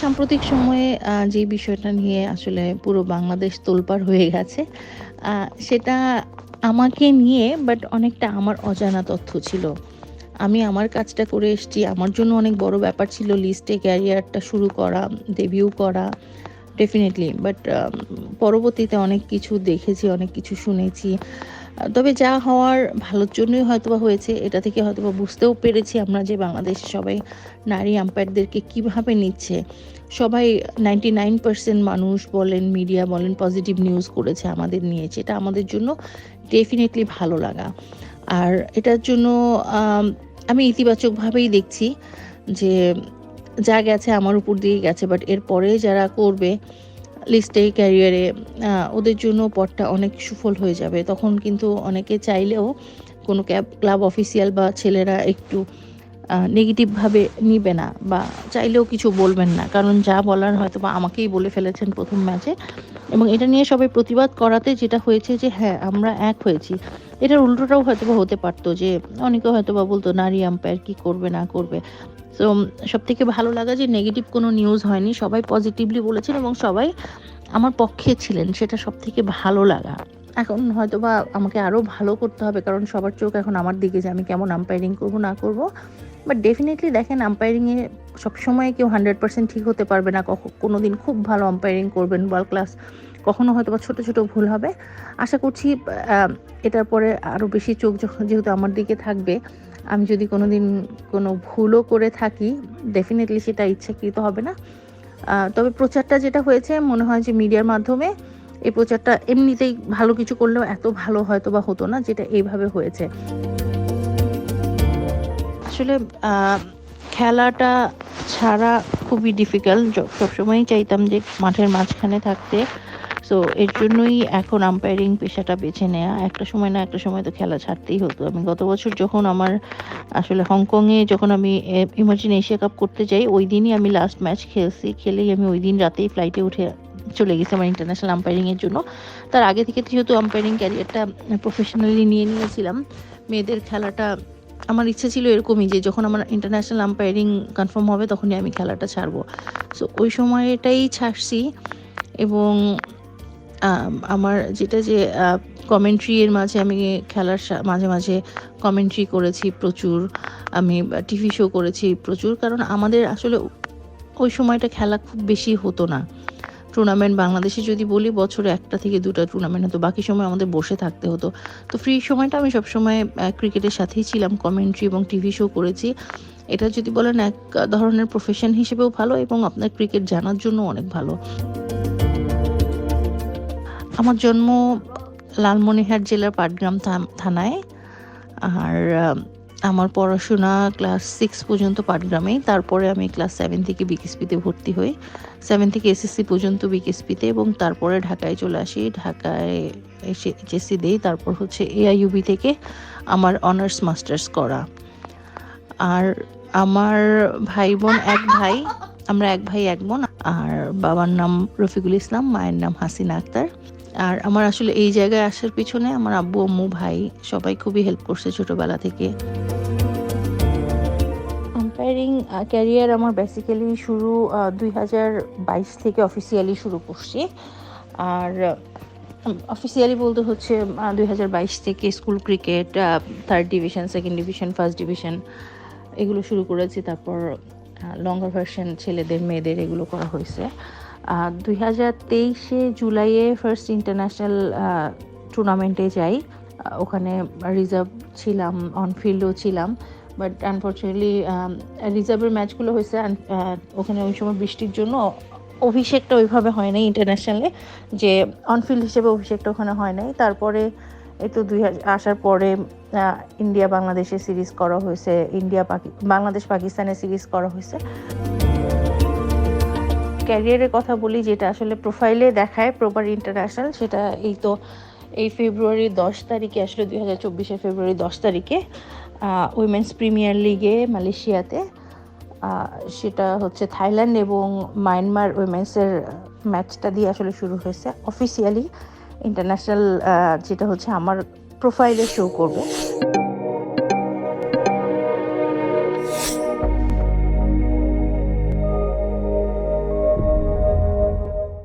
সাম্প্রতিক সময়ে যে বিষয়টা নিয়ে আসলে পুরো বাংলাদেশ তোলপাড় হয়ে গেছে, সেটা আমাকে নিয়ে বাট অনেকটা আমার অজানা তথ্য ছিল। আমি আমার কাজটা করে এসেছি আমার জন্য অনেক বড় ব্যাপার ছিল লিস্টে ক্যারিয়ারটা শুরু করা, ডেবিউ করা ডেফিনিটলি। বাট পরবর্তীতে অনেক কিছু দেখেছি, অনেক কিছু শুনেছি। তবে যা হওয়ার ভালোর জন্যই হয়তোবা হয়েছে। এটা থেকে হয়তোবা বুঝতেও পেরেছি আমরা যে বাংলাদেশে সবাই নারী আম্পায়ারদেরকে কীভাবে নিচ্ছে। সবাই 99% মানুষ বলেন, মিডিয়া বলেন পজিটিভ নিউজ করেছে আমাদের নিয়েছে এটা আমাদের জন্য ডেফিনেটলি ভালো লাগা। আর এটার জন্য আমি ইতিবাচকভাবেই দেখছি যে যা গেছে আমার উপর দিয়েই গেছে। বাট এরপরে যারা করবে লিস্টে ক্যারিয়ারে ওদের জন্য পথটা অনেক সুফল হয়ে যাবে। তখন কিন্তু অনেকে চাইলেও কোনো ক্যাব ক্লাব অফিসিয়াল বা ছেলেরা একটু নেগেটিভভাবে নিবে না বা চাইলেও কিছু বলবেন না। কারণ যা বলার হয়তো বা আমাকেই বলে ফেলেছেন প্রথম ম্যাচে এবং এটা নিয়ে সবাই প্রতিবাদ করাতে যেটা হয়েছে যে হ্যাঁ, আমরা এক হয়েছি। এটার উল্টোটাও হয়তোবা হতে পারতো যে অনেকে হয়তোবা বলতো নারী আম্পায়ার কী করবে না করবে। সো সবথেকে ভালো লাগা যে নেগেটিভ কোনো নিউজ হয়নি। সবাই পজিটিভলি বলেছেন এবং সবাই আমার পক্ষে ছিলেন। সেটা সবথেকে ভালো লাগা। এখন হয়তো বা আমাকে আরও ভালো করতে হবে কারণ সবার চোখ এখন আমার দিকে যে আমি কেমন আম্পায়ারিং করব না করব। বাট ডেফিনেটলি দেখেন আম্পায়ারিংয়ে সবসময় কেউ 100% ঠিক হতে পারবে না। কখ কোনোদিন খুব ভালো আম্পায়ারিং করবেন ওয়ার্ল্ড ক্লাস। কখনো হয়তো বা ছোটো ছোটো ভুল হবে। আশা করছি এটার পরে আরও বেশি চোখ যখন যেহেতু আমার দিকে থাকবে, আমি যদি কোনোদিন কোনো ভুলও করে থাকি ডেফিনেটলি সেটা ইচ্ছাকৃত হবে না। তবে প্রচারটা যেটা হয়েছে, মনে হয় যে মিডিয়ার মাধ্যমে এই প্রচারটা এমনিতেই ভালো কিছু করলেও এত ভালো হয়তো বা হতো না, যেটা এইভাবে হয়েছে। আসলে খেলাটা ছাড়া খুবই ডিফিকাল্ট। সবসময়ই চাইতাম যে মাঠের মাঝখানে থাকতে। সো এর জন্যই এখন আম্পায়ারিং পেশাটা বেছে নেয়া। একটা সময় না একটা সময় তো খেলা ছাড়তেই হতো। আমি গত বছর যখন আমার আসলে হংকংয়ে যখন আমি ইমার্জিন এশিয়া কাপ করতে যাই, ওই দিনই আমি লাস্ট ম্যাচ খেলছি। খেলেই আমি ওই দিন রাতেই ফ্লাইটে উঠে চলে গেছি আমার ইন্টারন্যাশনাল আম্পায়ারিংয়ের জন্য। তার আগে থেকে যেহেতু আম্পায়ারিং ক্যারিয়ারটা প্রফেশনালি নিয়ে নিয়েছিলাম, মেয়েদের খেলাটা আমার ইচ্ছা ছিল এরকমই যে যখন আমার ইন্টারন্যাশনাল আম্পায়ারিং কনফার্ম হবে তখনই আমি খেলাটা ছাড়বো। সো ওই সময়টাই ছাড়ছি এবং আমার যেটা যে কমেন্ট্রি এর মাঝে আমি খেলার মাঝে, মাঝে কমেন্ট্রি করেছি প্রচুর। আমি টিভি শো করেছি প্রচুর। কারণ আমাদের আসলে ওই সময়টা খেলা খুব বেশি হতো না। টুর্নামেন্ট বাংলাদেশে যদি বলি বছরে একটা থেকে ২ টা টুর্নামেন্ট হতো। বাকি সময় আমাদের বসে থাকতে হতো। তো ফ্রি সময়টা আমি সবসময় ক্রিকেটের সাথেই ছিলাম। কমেন্ট্রি এবং টিভি শো করেছি। এটা যদি বলেন এক ধরনের প্রফেশন হিসেবেও ভালো এবং আপনার ক্রিকেট জানার জন্য অনেক ভালো। আমার জন্ম লালমনিরহাট জেলার পাটগ্রাম থানায়। আর আমার পড়াশোনা ক্লাস সিক্স পর্যন্ত পাটগ্রামেই। তারপরে আমি ক্লাস সেভেন থেকে বিকেএসপিতে ভর্তি হই। সেভেন থেকে এসএসসি পর্যন্ত বিকেএসপিতে এবং তারপরে ঢাকায় চলে আসি। ঢাকায় এসে এইচএসসি দিই তারপর হচ্ছে এআইইউবি থেকে আমার অনার্স মাস্টার্স করা। আর আমার ভাই-বোন এক ভাই। আমরা এক ভাই এক বোন। আর বাবার নাম রফিকুল ইসলাম, মায়ের নাম হাসিনা আক্তার। আর আমার আসলে এই জায়গায় আসার পিছনে আমার আব্বু, আম্মু, ভাই সবাই খুবই হেল্প করছে ছোটবেলা থেকে। আম্পায়ারিং ক্যারিয়ার আমার বেসিক্যালি শুরু ২০২২ থেকে অফিসিয়ালি শুরু করছি। আর অফিসিয়ালি বলতে হচ্ছে ২০২২ থেকে school cricket, third division, second division, first division এগুলো শুরু করেছি। তারপর লঙ্গার ভার্সন ছেলেদের, মেয়েদের এগুলো করা হইছে। আ ২০২৩ এ জুলাইয়ে ফার্স্ট ইন্টারন্যাশনাল টুর্নামেন্টে যাই। ওখানে রিজার্ভ ছিলাম, অন ফিল্ডও ছিলাম। বাট আনফরচুনেটলি রিজার্ভের ম্যাচগুলো হয়েছে ওখানে ওই সময় বৃষ্টির জন্য অভিষেকটা ওইভাবে হয় নাই ইন্টারন্যাশনালে যে অন ফিল্ড হিসেবে অভিষেকটা ওখানে হয় নাই। তারপরে এই তো দুই হাজার আসার পরে ইন্ডিয়া বাংলাদেশের সিরিজ করা হয়েছে ইন্ডিয়া পাকি বাংলাদেশ পাকিস্তানের সিরিজ করা হইছে। ক্যারিয়ারের কথা বলি, যেটা আসলে প্রোফাইলে দেখায় প্রপার ইন্টারন্যাশনাল সেটা এই তো এই ফেব্রুয়ারির ১০ তারিখে আসলে ২০২৪ এর ফেব্রুয়ারি ১০ তারিখে উইমেন্স প্রিমিয়ার লিগে মালয়েশিয়াতে সেটা হচ্ছে থাইল্যান্ড এবং মায়ানমার উইমেন্সের ম্যাচটা দিয়ে আসলে শুরু হয়েছে। অফিসিয়ালি ইন্টারন্যাশনাল যেটা হচ্ছে আমার প্রোফাইলে শো করবে।